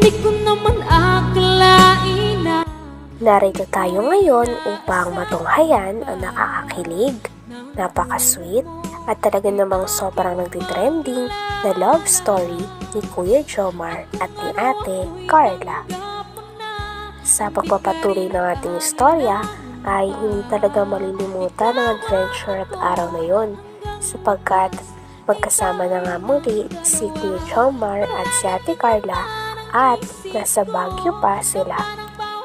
Hindi ko naman akalain na Narito tayo ngayon upang matunghayan ang nakakakilig, napaka-sweet, at talaga namang sobrang nagtitrending na love story ni Kuya Jomar at ni Ate Carla. Sa pagpapatuloy ng ating istorya ay hindi talaga malilimutan ang adventure at araw na yon sapagkat magkasama na nga muli si Kuya Jomar at si Ate Carla at nasa Baguio pa sila.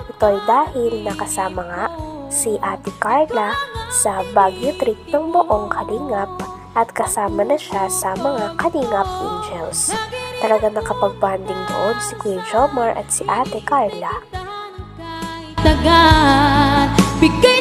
Ito ay dahil nakasama nga si Ate Carla sa Baguio trip ng buong Kalingap at kasama na siya sa mga Kalingap Angels. Talaga nakapag-banding doon si Kuya Jomar at si Ate Carla. tagal Bigay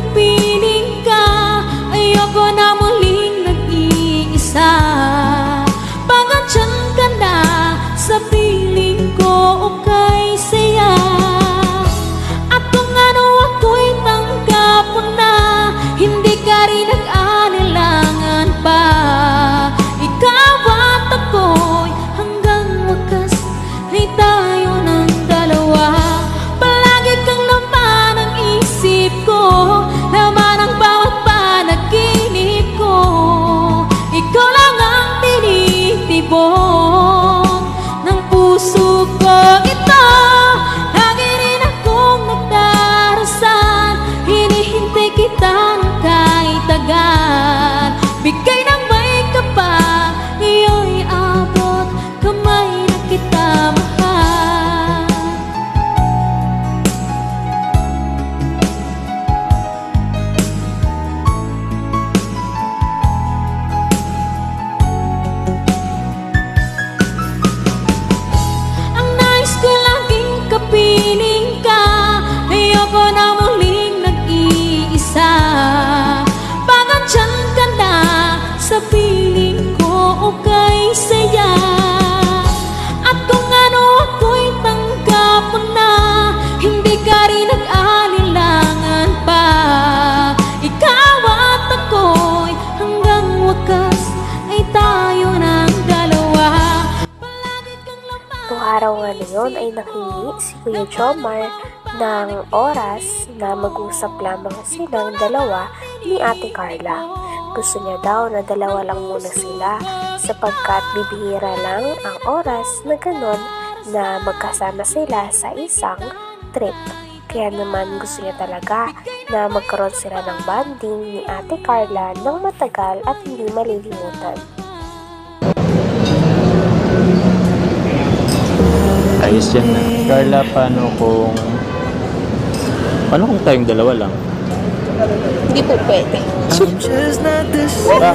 kepining wakas Ay tayo ng dalawa Noong araw nga na yun ay nakingi si Kuya Jomar ng oras na mag-usap lamang silang dalawa ni Ate Carla. Gusto niya daw na dalawa lang muna sila sapagkat bibihira lang ang oras na ganon na magkasama sila sa isang trip. Kaya naman gusto niya talaga na magkaroon sila ng bonding ni Ate Carla ng matagal at hindi malilimutan. Ayos yan na. Carla, paano kung... Paano kung tayong dalawa lang? Hindi po pwede. Ba?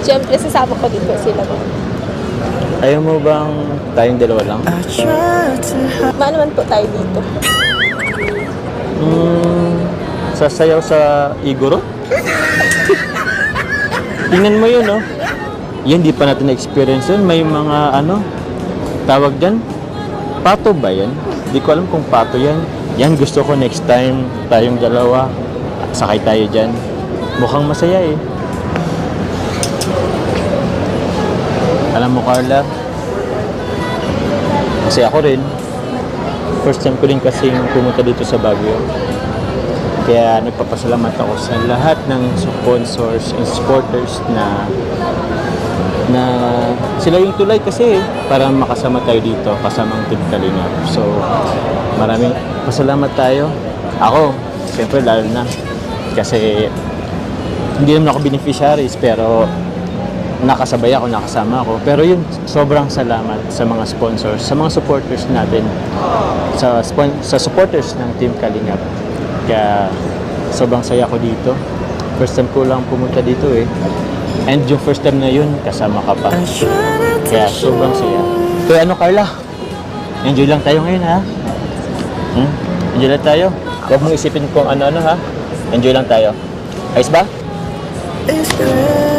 Siyempre, sasama ko dito sila mo. Ayaw mo bang tayong dalawa lang? Maan naman po tayo dito. Hmm, sasayaw sa Igoro? Tingnan mo yun, no? Yan, di pa natin na-experience yun. May mga, ano, tawag dyan? Pato ba yan? Di ko alam kung pato yan. Yan, gusto ko next time tayong dalawa. Sakay tayo dyan. Mukhang masaya eh. Alam mo, Carla, kasi ako rin, first time ko rin kasing pumunta dito sa Baguio. Kaya nagpapasalamat ako sa lahat ng sponsors and supporters na na sila yung tulay kasi para makasama tayo dito kasama ang Team Kalingap. So, maraming pasalamat tayo. Ako, siyempre lalo na kasi hindi naman ako beneficiaries pero nakasabay ako, nakasama ako. Pero yun, sobrang salamat sa mga sponsors, sa mga supporters natin, sa, spon- sa supporters ng Team Kalingap. Kaya sobrang saya ko dito. First time ko lang pumunta dito eh. And yung first time na yun, kasama ka pa. Kaya sobrang saya. Kaya ano Carla? Enjoy lang tayo ngayon ha? Hmm? Enjoy lang tayo. Huwag mong isipin kung ano-ano ha? Enjoy lang tayo. Ayos ba? is crazy.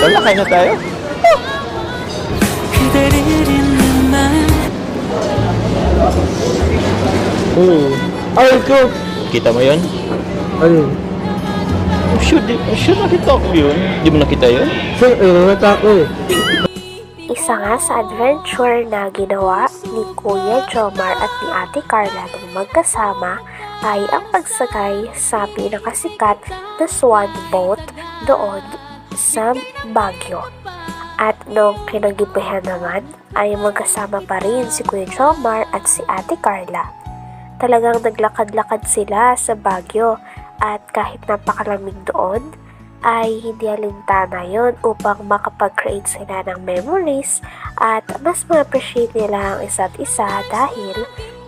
Wala, kain na tayo. Hmm. Ay, ko! Kita mo yun? Ano? Oh, sure, di, oh, sure nakita ko yun. Di mo nakita yun? Sure, eh, nakita ko eh. Isa nga sa adventure na ginawa ni Kuya Jomar at ni Ate Carla nung magkasama ay ang pagsakay sa pinakasikat na swan boat doon sa Baguio. At nung kinagipihan naman ay magkasama pa rin si Kuya Jomar at si Ate Carla. Talagang naglakad-lakad sila sa Baguio at kahit napakalamig doon, ay hindi alintana yon upang makapag-create sila ng memories at mas ma-appreciate nila ang isa't isa dahil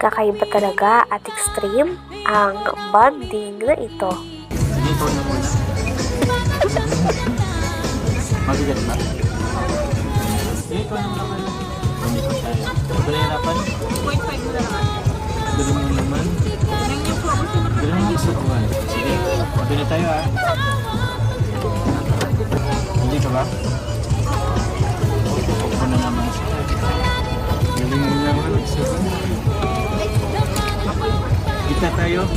kakaiba talaga at extreme ang bonding na ito. Dito na muna. Mabigat ba? Dito na naman. Tayo. Huwag na hirapan. 0.5 mo na naman. Dali mo naman. Dali mo buwan. Sige. Mabi na tayo ah. Hindi ka ba? Huwag na naman siya. Galing mo naman. Isa Kita tayo.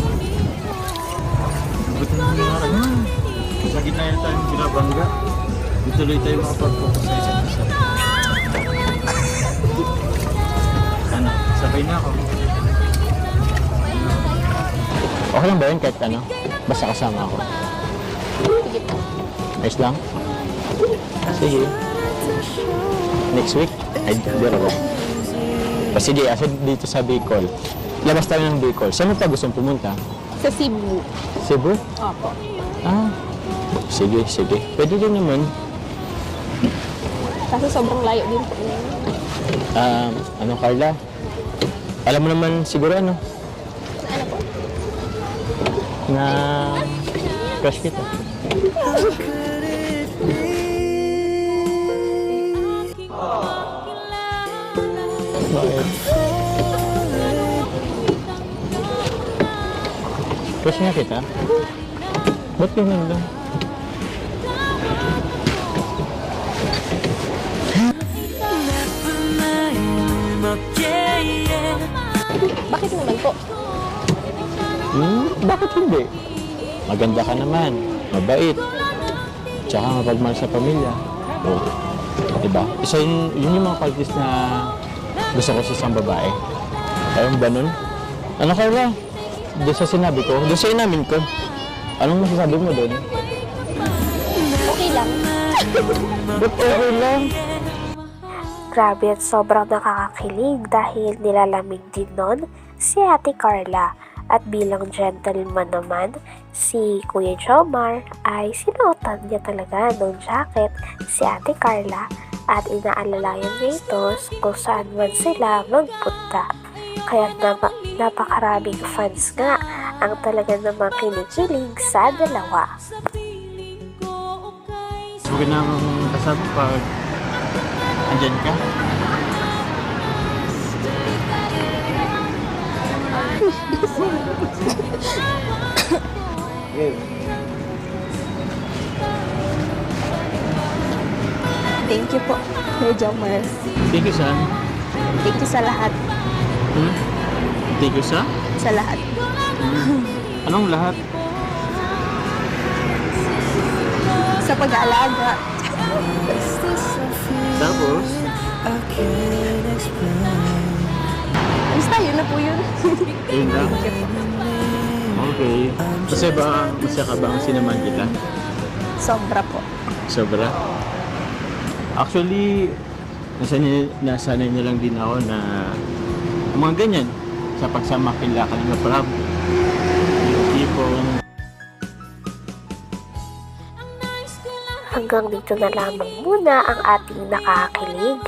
Buti na ano. Sa gitna na tayo binabangga. Dituloy tayo makapag-focus sa isa't isa. Ano? Sabay na ako. Okay lang ba yun kahit ano? Basta kasama ako. Ayos lang? Sige. Next week? Ay, di ba? Sige, asa dito sa Bicol. Labas tayo ng Bicol. Saan mo pa gustong pumunta? Sa Cebu. Cebu? Opo. Ah, sige, sige. Pwede din naman. Kaso sobrang layo din po. Um, ano, Carla? Alam mo naman siguro ano, Ano po? na crush kita. Bakit? Crush nga kita? Ba't ganyan lang? Bakit naman po? Hmm, bakit hindi? Maganda ka naman, mabait, tsaka mapagmahal sa pamilya. Oh, diba? Isa yun, yun yung mga qualities na gusto ko sa isang babae. Ayaw ba nun? Ano Carla? Doon sa sinabi ko, doon sa inamin ko. Anong masasabi mo doon? Okay lang. Ba't okay lang? Grabe at sobrang nakakakilig dahil nilalamig din nun si Ate Carla. At bilang gentleman naman, si Kuya Jomar ay sinuotan niya talaga ng jacket si Ate Carla at inaalalayan niya ito kung saan man sila magpunta. Kaya napa- napakaraming fans nga ang talaga namang kinikilig sa dalawa. Huwag nang kasama pag andyan ka. Thank you po. Kuya Jomar. Thank you, son. Thank you sa lahat. Hmm? Thank you, sa? Sa lahat. Anong lahat? Sa pag-aalaga. Tapos? Basta yun na po yun. Yun lang. Okay. Kasi ba, masaya ka ba ang sinamahan kita? Sobra po. Sobra. Actually, nasanay, nasanay na lang din ako na mga ganyan sa pagsama kila kanina Prab. Yung tipong Hanggang dito na lamang muna ang ating nakakakilig,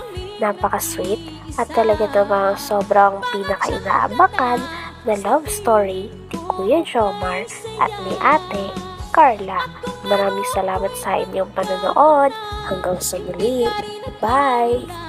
napaka-sweet at talaga namang sobrang pinaka-inaabakan na love story ni Kuya Jomar at ni Ate Carla. Maraming salamat sa inyong panonood. Hanggang sa muli. Bye!